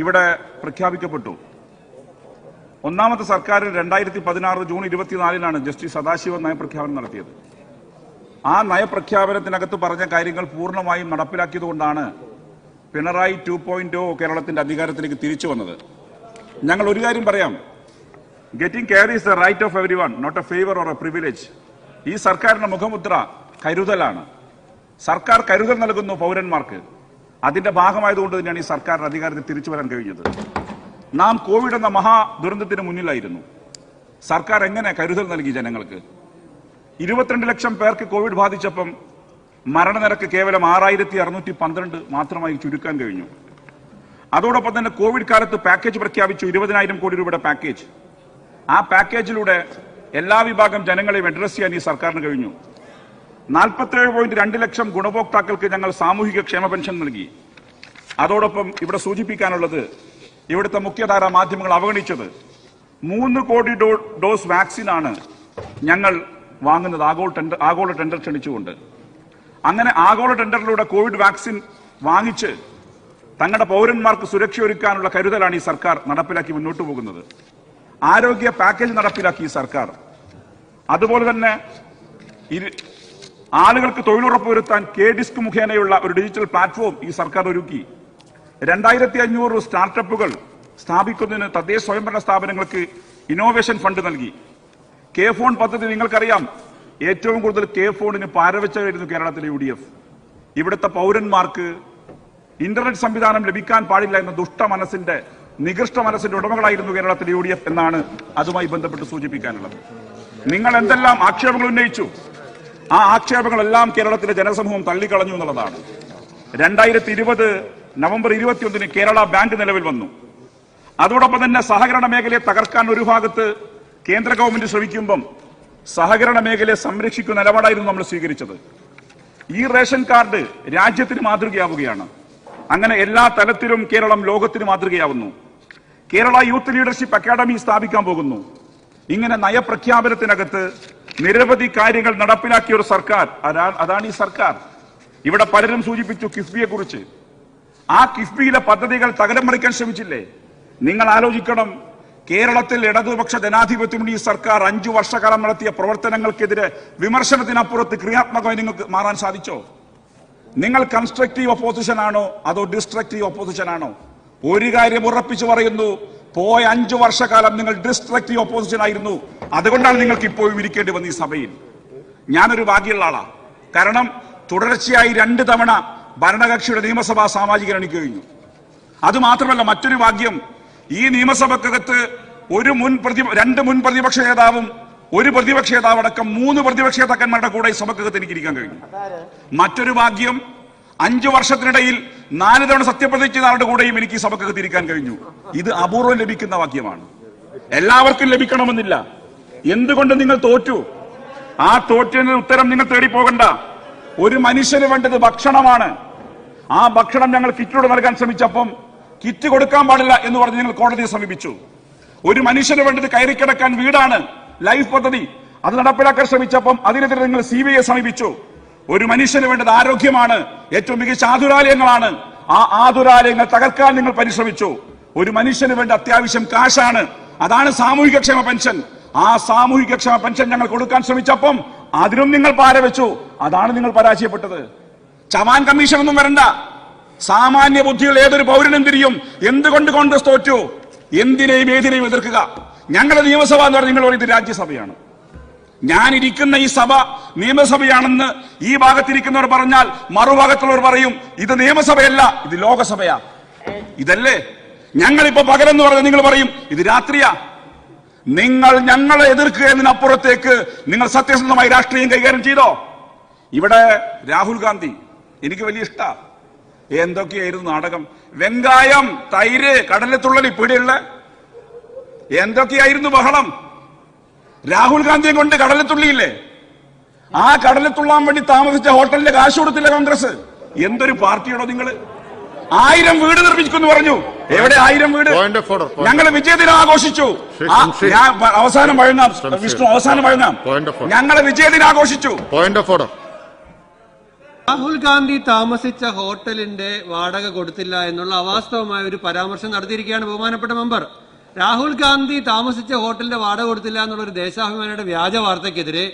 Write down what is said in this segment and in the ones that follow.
ഇവിടെ പ്രഖ്യാപിക്കപ്പെട്ടു. ഒന്നാമത്തെ സർക്കാർ രണ്ടായിരത്തി പതിനാറ് ജൂൺ ഇരുപത്തിനാലിനാണ് ജസ്റ്റിസ് സദാശിവൻ നയപ്രഖ്യാപനം നടത്തിയത്. ആ നയപ്രഖ്യാപനത്തിനകത്ത് പറഞ്ഞ കാര്യങ്ങൾ പൂർണമായും നടപ്പിലാക്കിയതുകൊണ്ടാണ് പിണറായി ടു പോയിന്റ് കേരളത്തിന്റെ അധികാരത്തിലേക്ക് തിരിച്ചു വന്നത്. ഞങ്ങൾ ഒരു കാര്യം പറയാം. Getting care is the right of everyone not a favour or a privilege ഈ സർക്കാരിന്റെ മുഖമുദ്ര കരുതലാണ്. സർക്കാർ കരുതൽ നൽകുന്നു പൗരന്മാർക്ക്. അതിന്റെ ഭാഗമായതുകൊണ്ട് തന്നെയാണ് ഈ സർക്കാരിന്റെ അധികാരത്തിൽ തിരിച്ചു വരാൻ കഴിഞ്ഞത്. നാം കോവിഡ് എന്ന മഹാ ദുരന്തത്തിന് മുന്നിലായിരുന്നു. സർക്കാർ എങ്ങനെ കരുതൽ നൽകി ജനങ്ങൾക്ക്? ഇരുപത്തിരണ്ട് ലക്ഷം പേർക്ക് കോവിഡ് ബാധിച്ചപ്പം മരണനിരക്ക് കേവലം ആറായിരത്തി അറുന്നൂറ്റി പന്ത്രണ്ട് മാത്രമായി ചുരുക്കാൻ കഴിഞ്ഞു. അതോടൊപ്പം തന്നെ കോവിഡ് കാലത്ത് പാക്കേജ് പ്രഖ്യാപിച്ചു ഇരുപതിനായിരം കോടി രൂപയുടെ പാക്കേജ്. ആ പാക്കേജിലൂടെ എല്ലാ വിഭാഗം ജനങ്ങളെയും അഡ്രസ് ചെയ്യാൻ ഈ സർക്കാരിന് കഴിഞ്ഞു. നാൽപ്പത്തേഴ് പോയിന്റ് രണ്ട് ലക്ഷം ഗുണഭോക്താക്കൾക്ക് ഞങ്ങൾ സാമൂഹിക ക്ഷേമ പെൻഷൻ നൽകി. അതോടൊപ്പം ഇവിടെ സൂചിപ്പിക്കാനുള്ളത് ഇവിടുത്തെ മുഖ്യധാര മാധ്യമങ്ങൾ അവഗണിച്ചത് മൂന്ന് കോടി ഡോസ് വാക്സിൻ ആണ് ഞങ്ങൾ വാങ്ങുന്നത് ആഗോള ടെൻഡർ ആഗോള ടെൻഡർ ക്ഷണിച്ചുകൊണ്ട്. അങ്ങനെ ആഗോള ടെൻഡറിലൂടെ കോവിഡ് വാക്സിൻ വാങ്ങിച്ച് തങ്ങളുടെ പൗരന്മാർക്ക് സുരക്ഷ ഒരുക്കാനുള്ള കരുതലാണ് ഈ സർക്കാർ നടപ്പിലാക്കി മുന്നോട്ട് പോകുന്നത്. ആരോഗ്യ പാക്കേജ് നടപ്പിലാക്കി ഈ സർക്കാർ. അതുപോലെ തന്നെ ആളുകൾക്ക് തൊഴിലുറപ്പ് വരുത്താൻ കെ ഡിസ്ക് മുഖേനയുള്ള ഒരു ഡിജിറ്റൽ പ്ലാറ്റ്ഫോം ഈ സർക്കാർ ഒരുക്കി. രണ്ടായിരത്തി അഞ്ഞൂറ് സ്റ്റാർട്ടപ്പുകൾ സ്ഥാപിക്കുന്നതിന് തദ്ദേശ സ്വയംഭരണ സ്ഥാപനങ്ങൾക്ക് ഇന്നോവേഷൻ ഫണ്ട് നൽകി. കെ ഫോൺ പദ്ധതി നിങ്ങൾക്കറിയാം. ഏറ്റവും കൂടുതൽ കെ ഫോണിന് പാരവച്ചായിരുന്നു കേരളത്തിലെ യു ഡി എഫ്. ഇവിടുത്തെ പൗരന്മാർക്ക് ഇന്റർനെറ്റ് സംവിധാനം ലഭിക്കാൻ പാടില്ല എന്ന ദുഷ്ട മനസ്സിന്റെ നികൃഷ്ട മനസ്സിന്റെ ഉടമകളായിരുന്നു കേരളത്തിലെ യു എന്നാണ് അതുമായി ബന്ധപ്പെട്ട് സൂചിപ്പിക്കാനുള്ളത്. നിങ്ങൾ എന്തെല്ലാം ആക്ഷേപങ്ങൾ ഉന്നയിച്ചു? ആ ആക്ഷേപങ്ങളെല്ലാം കേരളത്തിലെ ജനസമൂഹം തള്ളിക്കളഞ്ഞു എന്നുള്ളതാണ്. രണ്ടായിരത്തി ഇരുപത് നവംബർ ഇരുപത്തിയൊന്നിന് കേരള ബാങ്ക് നിലവിൽ വന്നു. അതോടൊപ്പം തന്നെ സഹകരണ മേഖലയെ തകർക്കാൻ ഒരു ഭാഗത്ത് കേന്ദ്ര ഗവൺമെന്റ് ശ്രമിക്കുമ്പം സഹകരണ മേഖലയെ സംരക്ഷിക്കുന്ന നിലപാടായിരുന്നു നമ്മൾ സ്വീകരിച്ചത്. ഈ റേഷൻ കാർഡ് രാജ്യത്തിന് മാതൃകയാവുകയാണ്. അങ്ങനെ എല്ലാ തലത്തിലും കേരളം ലോകത്തിന് മാതൃകയാവുന്നു. കേരള യൂത്ത് ലീഡർഷിപ്പ് അക്കാദമി സ്ഥാപിക്കാൻ പോകുന്നു. ഇങ്ങനെ നയപ്രഖ്യാപനത്തിനകത്ത് നിരവധി കാര്യങ്ങൾ നടപ്പിലാക്കിയ ഒരു സർക്കാർ. അതാണ് ഈ സർക്കാർ. ഇവിടെ പലരും സൂചിപ്പിച്ചു കിഫ്ബിയെ കുറിച്ച് ആ കിഫ്ബിയിലെ പദ്ധതികൾ തകരം മറിക്കാൻ ശ്രമിച്ചില്ലേ? നിങ്ങൾ ആലോചിക്കണം. കേരളത്തിൽ ഇടതുപക്ഷ ജനാധിപത്യം ഈ സർക്കാർ അഞ്ചു വർഷക്കാലം നടത്തിയ പ്രവർത്തനങ്ങൾക്കെതിരെ വിമർശനത്തിനപ്പുറത്ത് ക്രിയാത്മകമായി നിങ്ങൾക്ക് മാറാൻ സാധിച്ചോ? നിങ്ങൾ കൺസ്ട്രക്റ്റീവ് ഒപ്പോസിഷൻ ആണോ? അതോ ഡിസ്ട്രക്റ്റീവ് ഒപ്പോസിഷൻ ആണോ? ഒരു കാര്യം ഉറപ്പിച്ചു പറയുന്നു. പോയ അഞ്ചു വർഷക്കാലം നിങ്ങൾ ഡിസ്ട്രക്റ്റീവ് ഓപ്പോസിഷൻ ആയിരുന്നു. അതുകൊണ്ടാണ് നിങ്ങൾക്ക് ഇപ്പോഴും ഇരിക്കേണ്ടി വന്നത് ഈ സഭയിൽ. ഞാനൊരു ഭാഗ്യമുള്ള ആളാണ് കാരണം തുടർച്ചയായി രണ്ട് തവണ ഭരണകക്ഷിയുടെ നിയമസഭാ സാമാജികൻ എനിക്ക് കഴിഞ്ഞു. അത് മാത്രമല്ല മറ്റൊരു ഭാഗ്യം. ഈ നിയമസഭക്കകത്ത് ഒരു മുൻ പ്രതി രണ്ട് മുൻ പ്രതിപക്ഷ നേതാവും ഒരു പ്രതിപക്ഷ നേതാവ് അടക്കം മൂന്ന് പ്രതിപക്ഷ നേതാക്കന്മാരുടെ കൂടെ ഈ സഭക്കകത്ത് എനിക്ക് ഇരിക്കാൻ കഴിഞ്ഞു മറ്റൊരു ഭാഗ്യം അഞ്ചു വർഷത്തിനിടയിൽ നാല് തവണ സത്യപ്രതിജ്ഞ ആളുടെ കൂടെയും എനിക്ക് ഈ സഭക്കൊക്കെ തിരിക്കാൻ കഴിഞ്ഞു. ഇത് അപൂർവം ലഭിക്കുന്ന വാക്യമാണ്. എല്ലാവർക്കും ലഭിക്കണമെന്നില്ല. എന്തുകൊണ്ട് നിങ്ങൾ തോറ്റു? ആ തോറ്റിന് ഉത്തരം നിങ്ങൾ തേടി പോകണ്ട. ഒരു മനുഷ്യന് വേണ്ടത് ഭക്ഷണമാണ്. ആ ഭക്ഷണം ഞങ്ങൾ കിറ്റിലൂടെ നൽകാൻ ശ്രമിച്ചപ്പം കിറ്റ് കൊടുക്കാൻ പാടില്ല എന്ന് പറഞ്ഞ് നിങ്ങൾ കോടതിയെ സമീപിച്ചു. ഒരു മനുഷ്യന് വേണ്ടത് കയറിക്കിടക്കാൻ വീടാണ് ലൈഫ് പദ്ധതി. അത് നടപ്പിലാക്കാൻ ശ്രമിച്ചപ്പം അതിനെതിരെ നിങ്ങൾ സി ബി ഐ സമീപിച്ചു. ഒരു മനുഷ്യന് വേണ്ടത് ആരോഗ്യമാണ്. ഏറ്റവും മികച്ച ആതുരാലയങ്ങളാണ്. ആ ആതുരാലയങ്ങൾ തകർക്കാൻ നിങ്ങൾ പരിശ്രമിച്ചു. ഒരു മനുഷ്യന് വേണ്ട അത്യാവശ്യം കാശാണ്. അതാണ് സാമൂഹിക ക്ഷേമ പെൻഷൻ. ആ സാമൂഹിക ക്ഷേമ പെൻഷൻ ഞങ്ങൾ കൊടുക്കാൻ ശ്രമിച്ചപ്പം അതിനും നിങ്ങൾ പാരവെച്ചു അതാണ് നിങ്ങൾ പരാജയപ്പെട്ടത്. ചവാൻ കമ്മീഷൻ ഒന്നും വരണ്ട. സാമാന്യ ബുദ്ധിയുള്ള ഏതൊരു പൗരനും തിരിയും. എന്തുകൊണ്ട് കോൺഗ്രസ് തോറ്റു? എന്തിനേയും ഏതിനേയും എതിർക്കുക. ഞങ്ങളുടെ നിയമസഭ എന്ന് പറഞ്ഞാൽ നിങ്ങൾ പറയുന്നത് രാജ്യസഭയാണ്. ഞാൻ ഇരിക്കുന്ന ഈ സഭ നിയമസഭയാണെന്ന് ഈ ഭാഗത്തിരിക്കുന്നവർ പറഞ്ഞാൽ മറുഭാഗത്തുള്ളവർ പറയും ഇത് നിയമസഭയല്ല ഇത് ലോകസഭയാ. ഇതല്ലേ? ഞങ്ങളിപ്പോ പകലെന്ന് പറഞ്ഞ നിങ്ങൾ പറയും ഇത് രാത്രിയാ. നിങ്ങൾ ഞങ്ങളെ എതിർക്കുക എന്നതിനപ്പുറത്തേക്ക് നിങ്ങൾ സത്യസന്ധമായി രാഷ്ട്രീയം കൈകാര്യം ചെയ്തോ? ഇവിടെ രാഹുൽ ഗാന്ധി എനിക്ക് വലിയ ഇഷ്ട. എന്തൊക്കെയായിരുന്നു നാടകം? വെങ്കായം തൈര് കടലത്തുള്ളൽ ഇപ്പിടെയുള്ള എന്തൊക്കെയായിരുന്നു ബഹളം? രാഹുൽ ഗാന്ധിയെ കൊണ്ട് കടലത്തുള്ളിയില്ലേ? ആ കടലത്തുള്ളാൻ വേണ്ടി താമസിച്ച ഹോട്ടലിന്റെ കാശ് കൊടുത്തില്ല കോൺഗ്രസ്? എന്തൊരു പാർട്ടിയാണോ നിങ്ങൾ ആയിരം വീട് നിർമ്മിക്കുന്നു പറഞ്ഞു. എവിടെ ആയിരം വീട്? Point of order, point ഞങ്ങൾ വിജയദിനം ആഘോഷിച്ചു. ഞാൻ അവസാനം വഴങ്ങാം വിഷ്ണു അവസാനം വഴങ്ങാം ഞങ്ങൾ ഞങ്ങളെ വിജയദിനം ആഘോഷിച്ചു. Point of order Rahul Gandhi താമസിച്ച ഹോട്ടലിന്റെ വാടക കൊടുത്തില്ല എന്നുള്ള അവാസ്തവമായ ഒരു പരാമർശം നടത്തിയിരിക്കുകയാണ് ബഹുമാനപ്പെട്ട മെമ്പർ. രാഹുൽ ഗാന്ധി താമസിച്ച ഹോട്ടലിന്റെ വാടക കൊടുത്തില്ല എന്നുള്ള ഒരു ദേശാഭിമാനിയുടെ വ്യാജ വാർത്തക്കെതിരെ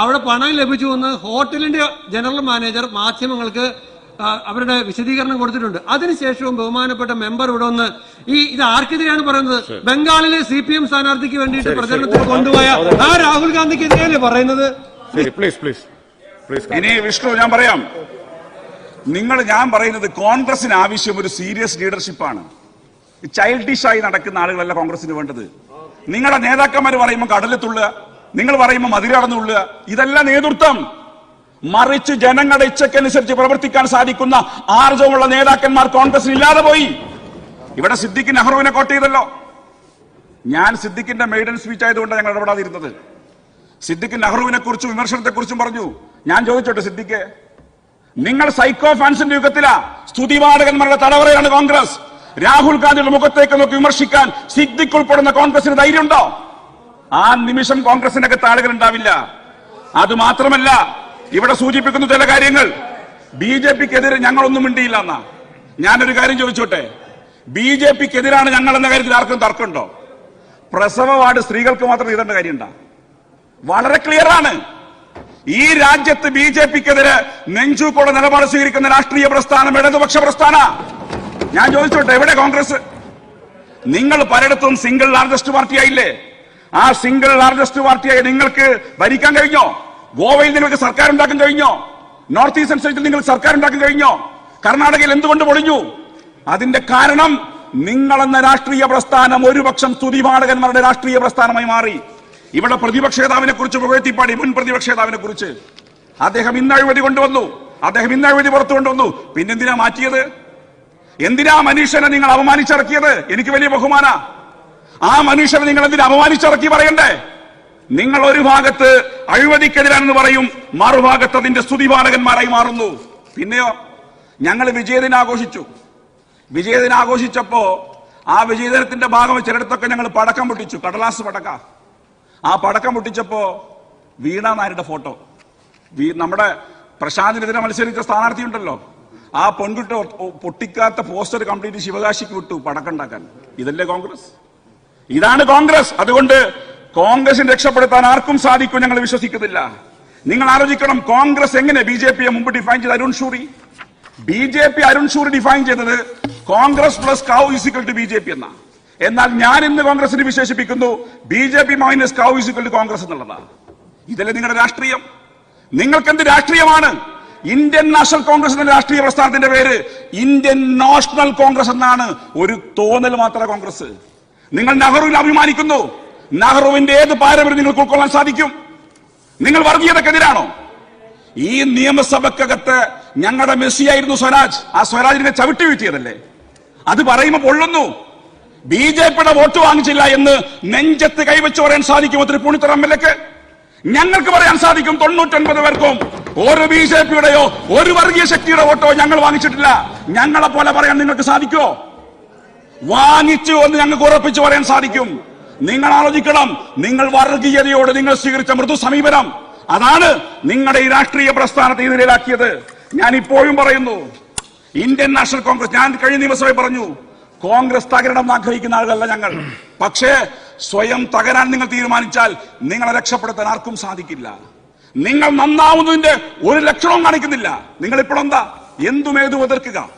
അവിടെ പണം ലഭിച്ചു എന്ന് ഹോട്ടലിന്റെ ജനറൽ മാനേജർ മാധ്യമങ്ങൾക്ക് അവരുടെ വിശദീകരണം കൊടുത്തിട്ടുണ്ട്. അതിനുശേഷവും ബഹുമാനപ്പെട്ട മെമ്പർ ഇവിടെ ഒന്ന് ഈ ഇത് ആർക്കെതിരെയാണ് പറയുന്നത്? ബംഗാളിലെ സി പി എം സ്ഥാനാർത്ഥിക്ക് വേണ്ടിയിട്ട് പ്രചരണത്തിൽ കൊണ്ടുപോയ ആ രാഹുൽ ഗാന്ധിക്കെതിരെയല്ലേ പറയുന്നത്? പ്ലീസ് പ്ലീസ് ഇനി വിഷ്ണു ഞാൻ പറയാം. നിങ്ങൾ ഞാൻ പറയുന്നത് കോൺഗ്രസിന് ആവശ്യം ഒരു സീരിയസ് ലീഡർഷിപ്പാണ് ചൈൽഡിഷായി നടക്കുന്ന ആളുകളല്ല കോൺഗ്രസിന് വേണ്ടത്. നിങ്ങളുടെ നേതാക്കന്മാർ പറയുമ്പോൾ കടലിൽ തുള്ളുക നിങ്ങൾ പറയുമ്പോൾ മതിലടന്നുള്ളുക ഇതല്ല നേതൃത്വം. മറിച്ച് ജനങ്ങളുടെ ഇച്ഛക്കനുസരിച്ച് പ്രവർത്തിക്കാൻ സാധിക്കുന്ന ആർജവുമുള്ള നേതാക്കന്മാർ കോൺഗ്രസിന് ഇല്ലാതെ പോയി. ഇവിടെ സിദ്ദിഖ് നെഹ്റുവിനെ കോട്ട് ചെയ്തല്ലോ. ഞാൻ സിദ്ദിഖിന്റെ മെയ്ഡൻ സ്പീച്ച് ആയതുകൊണ്ട് ഞങ്ങൾ ഇടപെടാതിരുന്നത്. സിദ്ദിഖ് നെഹ്റുവിനെ കുറിച്ചും വിമർശനത്തെ കുറിച്ചും പറഞ്ഞു. ഞാൻ ചോദിച്ചോട്ടെ സിദ്ദിഖ് നിങ്ങൾ സൈക്കോ ഫാൻസിന്റെ യുഗത്തിലാ സ്തുതിവാടകന്മാരുടെ തടവറയാണ് കോൺഗ്രസ്. രാഹുൽ ഗാന്ധിയുടെ മുഖത്തേക്ക് നോക്കി വിമർശിക്കാൻ സിദ്ദിഖ് ഉൾപ്പെടുന്ന കോൺഗ്രസിന് ധൈര്യമുണ്ടോ? ആ നിമിഷം കോൺഗ്രസിനകത്ത് ആളുകൾ ഉണ്ടാവില്ല. അത് മാത്രമല്ല ഇവിടെ സൂചിപ്പിക്കുന്ന ചില കാര്യങ്ങൾ. ബി ജെ പിക്കെതിരെ ഞങ്ങളൊന്നും മിണ്ടിയില്ല എന്നാ. ഞാനൊരു കാര്യം ചോദിച്ചോട്ടെ? ബി ജെ പിക്കെതിരാണ് ഞങ്ങൾ എന്ന കാര്യത്തിൽ ആർക്കും തർക്കമുണ്ടോ? പ്രസവ വാർഡ് സ്ത്രീകൾക്ക് മാത്രം ഇതേണ്ട കാര്യമുണ്ട? വളരെ ക്ലിയർ ആണ് ഈ രാജ്യത്ത് ബി ജെ പിക്കെതിരെ നെഞ്ചൂക്കോടെ നിലപാട് സ്വീകരിക്കുന്ന രാഷ്ട്രീയ പ്രസ്ഥാനം ഇടതുപക്ഷ പ്രസ്ഥാന. ഞാൻ ചോദിച്ചോട്ടെ എവിടെ കോൺഗ്രസ്? നിങ്ങൾ പലയിടത്തും സിംഗിൾ ലാർജസ്റ്റ് പാർട്ടി ആയില്ലേ ആ സിംഗിൾ ലാർജസ്റ്റ് പാർട്ടിയായി നിങ്ങൾക്ക് ഭരിക്കാൻ കഴിഞ്ഞോ? ഗോവയിൽ നിങ്ങൾക്ക് സർക്കാർ ഉണ്ടാക്കാൻ കഴിഞ്ഞോ? നോർത്ത് ഈസ്റ്റേൺ സ്റ്റേറ്റിൽ നിങ്ങൾ സർക്കാർ ഉണ്ടാക്കാൻ കഴിഞ്ഞോ? കർണാടകയിൽ എന്തുകൊണ്ട് പൊളിഞ്ഞു? അതിന്റെ കാരണം നിങ്ങളെന്ന രാഷ്ട്രീയ പ്രസ്ഥാനം ഒരുപക്ഷം സ്തുതിപാഠകന്മാരുടെ രാഷ്ട്രീയ പ്രസ്ഥാനമായി മാറി. ഇവിടെ പ്രതിപക്ഷ നേതാവിനെ കുറിച്ച് പുകഴ്ത്തിപ്പാടി മുൻ പ്രതിപക്ഷ നേതാവിനെ കുറിച്ച്. അദ്ദേഹം ഇന്ന് കൊണ്ടുവന്നു. അദ്ദേഹം ഇന്ന് പുറത്തു കൊണ്ടുവന്നു. പിന്നെന്തിനാ മാറ്റിയത്? എന്തിനാ മനുഷ്യനെ നിങ്ങൾ അപമാനിച്ചിറക്കിയത്? എനിക്ക് വലിയ ബഹുമാന. ആ മനുഷ്യനെ നിങ്ങൾ എന്തിനാ അപമാനിച്ചിറക്കി പറയണ്ടേ? നിങ്ങൾ ഒരു ഭാഗത്ത് അഴിമതിക്കെതിരാണെന്ന് പറയും മറുഭാഗത്ത് അതിന്റെ സ്തുതിപാലകന്മാരായി മാറുന്നു. പിന്നെയോ ഞങ്ങൾ വിജയദിനം ആഘോഷിച്ചു. വിജയദിനം ആ വിജയദിനത്തിന്റെ ഭാഗം ചിലയിടത്തൊക്കെ ഞങ്ങൾ പടക്കം പൊട്ടിച്ചു. കടലാസ് പടക്ക. ആ പടക്കം പൊട്ടിച്ചപ്പോ വീണ നായരുടെ ഫോട്ടോ. നമ്മുടെ പ്രശാന്തിനെതിരെ മത്സരിച്ച സ്ഥാനാർത്ഥി ഉണ്ടല്ലോ ആ പെൺകുട്ടി പൊട്ടിക്കാത്ത പോസ്റ്റർ കംപ്ലീറ്റ് ശിവകാശിക്ക് വിട്ടു പടക്കണ്ടാക്കാൻ. ഇതല്ലേ കോൺഗ്രസ്? ഇതാണ് കോൺഗ്രസ്. അതുകൊണ്ട് കോൺഗ്രസിനെ രക്ഷപ്പെടുത്താൻ ആർക്കും സാധിക്കും ഞങ്ങൾ വിശ്വസിക്കുന്നില്ല. നിങ്ങൾ ആലോചിക്കണം കോൺഗ്രസ് എങ്ങനെ ബി ജെ പിയെ മുമ്പ് ഡിഫൈൻ ചെയ്ത് Arun Shourie? B J P Arun Shourie define ചെയ്തത് Congress plus cow is equal to B J P എന്ന. എന്നാൽ ഞാൻ ഇന്ന് കോൺഗ്രസിനെ വിശേഷിപ്പിക്കുന്നു B J P minus cow is equal to Congress എന്നുള്ളതാണ് ഇതല്ലേ നിങ്ങളുടെ രാഷ്ട്രീയം? നിങ്ങൾക്ക് എന്ത് രാഷ്ട്രീയമാണ്? ഇന്ത്യൻ നാഷണൽ കോൺഗ്രസ് എന്ന രാഷ്ട്രീയ പ്രസ്ഥാനത്തിന്റെ പേര് ഇന്ത്യൻ നാഷണൽ കോൺഗ്രസ് എന്നാണ് ഒരു തോന്നൽ മാത്രമേ കോൺഗ്രസ്. നിങ്ങൾ നെഹ്റുവിൽ അഭിമാനിക്കുന്നു. നെഹ്റുവിന്റെ ഏത് പാരമ്പര്യം നിങ്ങൾക്ക് ഉൾക്കൊള്ളാൻ സാധിക്കും? നിങ്ങൾ വർഗീയതക്കെതിരാണോ? ഈ നിയമസഭക്കകത്ത് ഞങ്ങളുടെ മെസ്സിയായിരുന്നു സ്വരാജ്. ആ സ്വരാജിനെ ചവിട്ടി വീഴ്ത്തിയതല്ലേ? അത് പറയുമ്പോൾ പൊള്ളുന്നു. ബി ജെ പിയുടെ വോട്ട് വാങ്ങിച്ചില്ല എന്ന് നെഞ്ചത്ത് കൈവച്ച് പറയാൻ സാധിക്കുമോ തൃപ്പൂണിത്തുറ എം എൽ എക്ക്. ഞങ്ങൾക്ക് പറയാൻ സാധിക്കും തൊണ്ണൂറ്റൊൻപത് പേർക്കും ഒരു ബി ജെ പിയുടെയോ ഒരു വർഗീയ ശക്തിയുടെ വോട്ടോ ഞങ്ങൾ വാങ്ങിച്ചിട്ടില്ല. ഞങ്ങളെ പോലെ പറയാൻ നിങ്ങൾക്ക് സാധിക്കുമോ? വാങ്ങിച്ചു എന്ന് ഞങ്ങൾക്ക് ഉറപ്പിച്ചു പറയാൻ സാധിക്കും. നിങ്ങൾ ആലോചിക്കണം നിങ്ങൾ വർഗീയതയോട് നിങ്ങൾ സ്വീകരിച്ച മൃദു സമീപനം. അതാണ് നിങ്ങളുടെ ഈ രാഷ്ട്രീയ പ്രസ്ഥാനത്തെ ഇതിലാക്കിയത്. ഞാൻ ഇപ്പോഴും പറയുന്നു ഇന്ത്യൻ നാഷണൽ കോൺഗ്രസ് ഞാൻ കഴിഞ്ഞ നിയമസഭയിൽ പറഞ്ഞു കോൺഗ്രസ് തകരണം ആഗ്രഹിക്കുന്ന ആളുകളല്ല ഞങ്ങൾ. പക്ഷേ സ്വയം തകരാൻ നിങ്ങൾ തീരുമാനിച്ചാൽ നിങ്ങളെ രക്ഷപ്പെടുത്താൻ ആർക്കും സാധിക്കില്ല. നിങ്ങൾ നന്നാവുന്നതിന്റെ ഒരു ലക്ഷണവും കാണിക്കുന്നില്ല. നിങ്ങൾ ഇപ്പോൾ എന്താ എന്തുമേതു എതിർക്കുക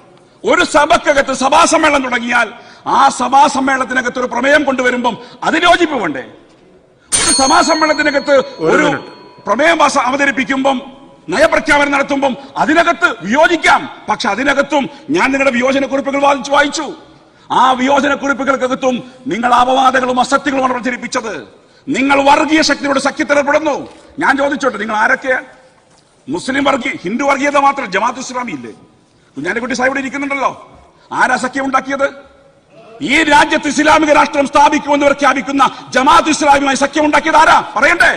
ഒരു സഭക്കകത്ത് സഭാ സമ്മേളനം തുടങ്ങിയാൽ ആ സഭാ സമ്മേളനത്തിനകത്ത് ഒരു പ്രമേയം കൊണ്ടുവരുമ്പം അതിന് യോജിപ്പ് വേണ്ടേ? ഒരു സഭാ സമ്മേളനത്തിനകത്ത് ഒരു പ്രമേയം അവതരിപ്പിക്കുമ്പം നയപ്രഖ്യാപനം നടത്തുമ്പം അതിനകത്ത് വിയോജിക്കാം. പക്ഷെ അതിനകത്തും ഞാൻ നിങ്ങളുടെ വിയോജന കുറിപ്പുകൾ വായിച്ചു. വായിച്ചു ആ വിയോജന കുറിപ്പുകൾക്കകത്തും നിങ്ങൾ അപവാദങ്ങളും അസത്യങ്ങളുമാണ് പ്രചരിപ്പിച്ചത്. നിങ്ങൾ വർഗീയ ശക്തിയോട് സഖ്യത്തിലേർപ്പെടുന്നു. ഞാൻ ചോദിച്ചോട്ടെ നിങ്ങൾ ആരൊക്കെയാ മുസ്ലിം വർഗീയ ഹിന്ദു വർഗീയത മാത്രം ജമാഅത്ത് ഇസ്ലാമി ഇല്ലേ? കുഞ്ഞാലിക്കുട്ടി സാഹിബ് ഇരിക്കുന്നുണ്ടല്ലോ. ആരാ സഖ്യം ഉണ്ടാക്കിയത്? ഈ രാജ്യത്ത് ഇസ്ലാമിക രാഷ്ട്രം സ്ഥാപിക്കുമെന്ന് പ്രഖ്യാപിക്കുന്ന ജമാഅത്ത് ഇസ്ലാമിയുമായി സഖ്യം ഉണ്ടാക്കിയത് ആരാ? പറയണ്ടേ?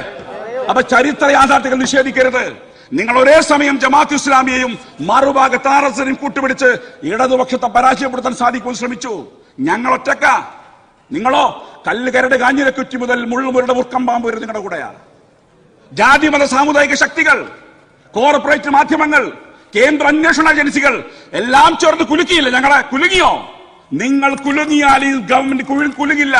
അപ്പൊ ചരിത്ര യാഥാർത്ഥ്യങ്ങൾ നിഷേധിക്കരുത്. നിങ്ങൾ ഒരേ സമയം ജമാഅത്ത് ഇസ്ലാമിയെയും മറുഭാഗത്ത് ആർ എസ് കൂട്ടുപിടിച്ച് ഇടതുപക്ഷത്തെ പരാജയപ്പെടുത്താൻ സാധിക്കുമെന്ന് ശ്രമിച്ചു. ഞങ്ങൾ ഒറ്റക്ക. നിങ്ങളോ കല്ലുകരട് കാഞ്ഞിരക്കുറ്റി മുതൽ മുള്ളുമുരുടെ മുർക്കം പാമ്പ് വരെ നിങ്ങളുടെ കൂടെയാ ജാതി മത സാമുദായിക ശക്തികൾ കോർപ്പറേറ്റ് മാധ്യമങ്ങൾ കേന്ദ്ര അന്വേഷണ ഏജൻസികൾ എല്ലാം ചേർന്ന് കുലുക്കിയില്ല. ഞങ്ങളെ കുലുങ്ങിയോ? നിങ്ങൾ കുലുങ്ങിയാൽ ഈ ഗവൺമെന്റ് കുലുങ്ങില്ല.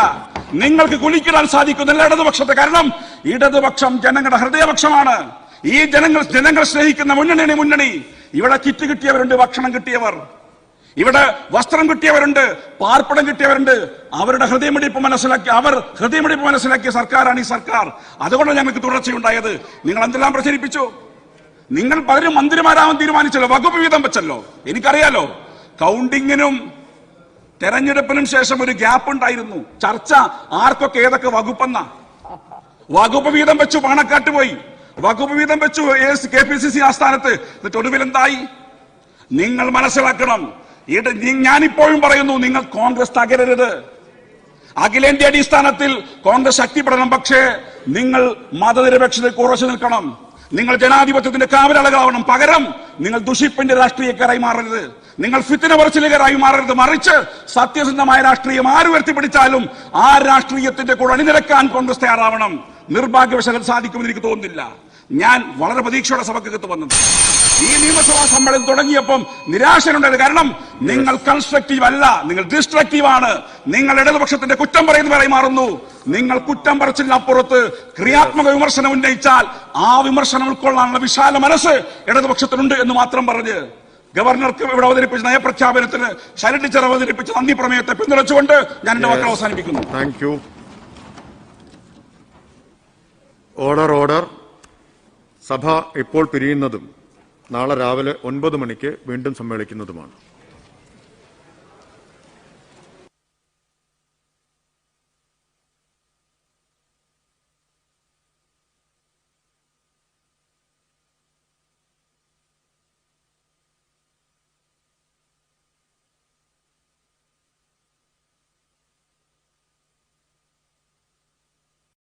നിങ്ങൾക്ക് കുലുക്കിടാൻ സാധിക്കുന്നില്ല ഇടതുപക്ഷത്തെ. കാരണം ഇടതുപക്ഷം ജനങ്ങളുടെ ഹൃദയപക്ഷമാണ്. ഈ ജനങ്ങൾ ജനങ്ങൾ സ്നേഹിക്കുന്ന മുന്നണിയാണ് മുന്നണി. ഇവിടെ കിറ്റ് കിട്ടിയവരുണ്ട് ഭക്ഷണം കിട്ടിയവർ. ഇവിടെ വസ്ത്രം കിട്ടിയവരുണ്ട് പാർപ്പിടം കിട്ടിയവരുണ്ട്. അവരുടെ ഹൃദയമിടിപ്പ് മനസ്സിലാക്കി അവർ ഹൃദയമിടിപ്പ് മനസ്സിലാക്കിയ സർക്കാരാണ് ഈ സർക്കാർ. അതുകൊണ്ടാണ് ഞങ്ങൾക്ക് തുടർച്ചയുണ്ടായത്. നിങ്ങൾ എന്തെല്ലാം പ്രചരിപ്പിച്ചു? നിങ്ങൾ പലരും മന്ത്രിമാരാവാൻ തീരുമാനിച്ചല്ലോ വകുപ്പ് വീതം വെച്ചല്ലോ. എനിക്കറിയാലോ കൗണ്ടിങ്ങിനും തെരഞ്ഞെടുപ്പിനും ശേഷം ഒരു ഗ്യാപ്പ് ഉണ്ടായിരുന്നു. ചർച്ച ആർക്കൊക്കെ ഏതൊക്കെ വകുപ്പെന്ന. വകുപ്പ് വീതം വെച്ചു പാണക്കാട്ട് പോയി. വകുപ്പ് വീതം വെച്ചു കെ പി സി സി ആസ്ഥാനത്ത്. എന്നിട്ട് ഒടുവിൽ എന്തായി നിങ്ങൾ മനസ്സിലാക്കണം ഞാനിപ്പോഴും പറയുന്നു നിങ്ങൾ കോൺഗ്രസ് തകരരുത്. അഖിലേന്ത്യ അടിസ്ഥാനത്തിൽ കോൺഗ്രസ് ശക്തിപ്പെടണം പക്ഷേ നിങ്ങൾ മതനിരപേക്ഷത കുറച്ചു നിൽക്കണം. നിങ്ങൾ ജനാധിപത്യത്തിന്റെ കാവലാളകളാവണം പകരം നിങ്ങൾ ദുഷിപ്പിന്റെ രാഷ്ട്രീയക്കാരായി മാറരുത്. നിങ്ങൾ ഫിത്തിന പറച്ചിലുകാരായി മാറരുത്. മറിച്ച് സത്യസന്ധമായ രാഷ്ട്രീയം ആര് ഉയർത്തിപ്പിടിച്ചാലും ആ രാഷ്ട്രീയത്തിന്റെ കൂടെ അണിനിരക്കാൻ കോൺഗ്രസ് തയ്യാറാവണം. നിർഭാഗ്യവശാൽ സാധിക്കുമെന്ന് എനിക്ക് തോന്നുന്നില്ല. ഞാൻ വളരെ പ്രതീക്ഷയോടെ സഭക്കകത്ത് വന്നത്. ഈ നിയമസഭാ സമ്മേളനം തുടങ്ങിയപ്പം നിരാശനുണ്ടായത് കാരണം നിങ്ങൾ കൺസ്ട്രക്റ്റീവ് അല്ല നിങ്ങൾ ഡിസ്ട്രക്റ്റീവ് ആണ്. നിങ്ങൾ ഇടതുപക്ഷത്തിന്റെ കുറ്റം പറയുന്നവരായി മാറുന്നു. നിങ്ങൾ കുറ്റം പറച്ചിലിനപ്പുറത്ത് ക്രിയാത്മക വിമർശനം ഉന്നയിച്ചാൽ ആ വിമർശനം ഉൾക്കൊള്ളാനുള്ള വിശാല മനസ്സ് ഇടതുപക്ഷത്തിനുണ്ട് എന്ന് മാത്രം പറഞ്ഞ് ഗവർണർക്ക് ഇവിടെ അവതരിപ്പിച്ച നയപ്രഖ്യാപനത്തിന് ശരൺ ടീച്ചർ അവതരിപ്പിച്ച നന്ദി പ്രമേയത്തെ പിന്തുണച്ചുകൊണ്ട് ഞാൻ എന്റെ വാക്കുകൾ അവസാനിപ്പിക്കുന്നു. താങ്ക് യു ഓർഡർ ഓർഡർ സഭ ഇപ്പോൾ പിരിയുന്നതും നാളെ രാവിലെ ഒൻപത് മണിക്ക് വീണ്ടും സമ്മേളിക്കുന്നതുമാണ്.